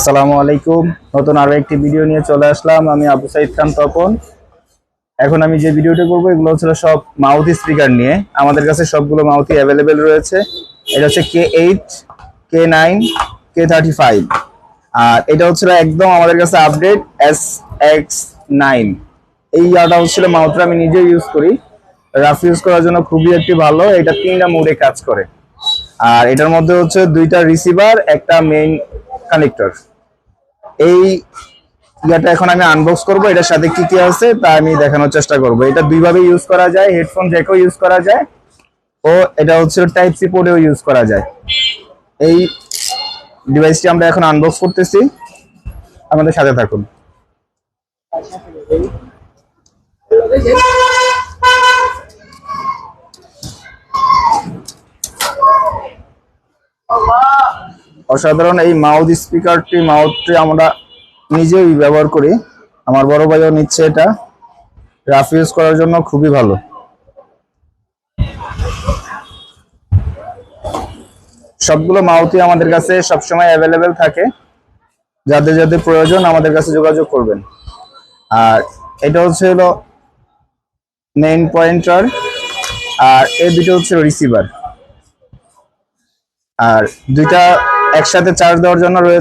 আসসালামু আলাইকুম। নতুন আরও একটি ভিডিও নিয়ে চলে আসলাম। আমি আবু সাইদ খান তপন। এখন আমি যে ভিডিওটা করব, এগুলো হচ্ছে সব মাউথ স্পিকার নিয়ে। আমাদের কাছে সবগুলো মাউথই অ্যাভেলেবেল রয়েছে। এটা হচ্ছে K eight K nine K thirty five আর এটা হচ্ছিল একদম আমাদের কাছে আপডেট এস এক্স নাইন এই ইয়াটা হচ্ছিল মাউথটা আমি নিজে ইউজ করি। রাফ ইউজ করার জন্য খুবই একটি ভালো। এটা তিনটা মোডে কাজ করে। আর এটার মধ্যে হচ্ছে দুইটা রিসিভার একটা মেইন কানেক্টর এই ইয়াটা এখন আমি আনবক্স করব, এটার সাথে কি কি আছে তা আমি দেখানোর চেষ্টা করব। এটা দুইভাবে ইউজ করা যায় হেডফোন জ্যাকও ইউজ করা যায়, ও এটা হচ্ছে টাইপ সি পোর্টেও ইউজ করা যায়। এই ডিভাইসটি আমরা এখন আনবক্স করতেছি, আমাদের সাথে থাকুন। অসাধারণ এই মাউথ স্পিকারটি মাউথটি আমরা নিজেই ব্যবহার করি। আমার বড় ভাইও নিচ্ছে এটা। রাফ ইউজ করার জন্য খুবই ভালো। সবগুলো মাউথই আমাদের কাছে সবসময় অ্যাভেলেবেল থাকে। যাদের যাদের প্রয়োজন আমাদের কাছে যোগাযোগ করবেন। আর এটা হচ্ছে হলো মেইন পয়েন্টার আর এই দুটো হচ্ছে রিসিভার আর দুইটা একসাথে চার্জ দেওয়ার জন্য রয়েছে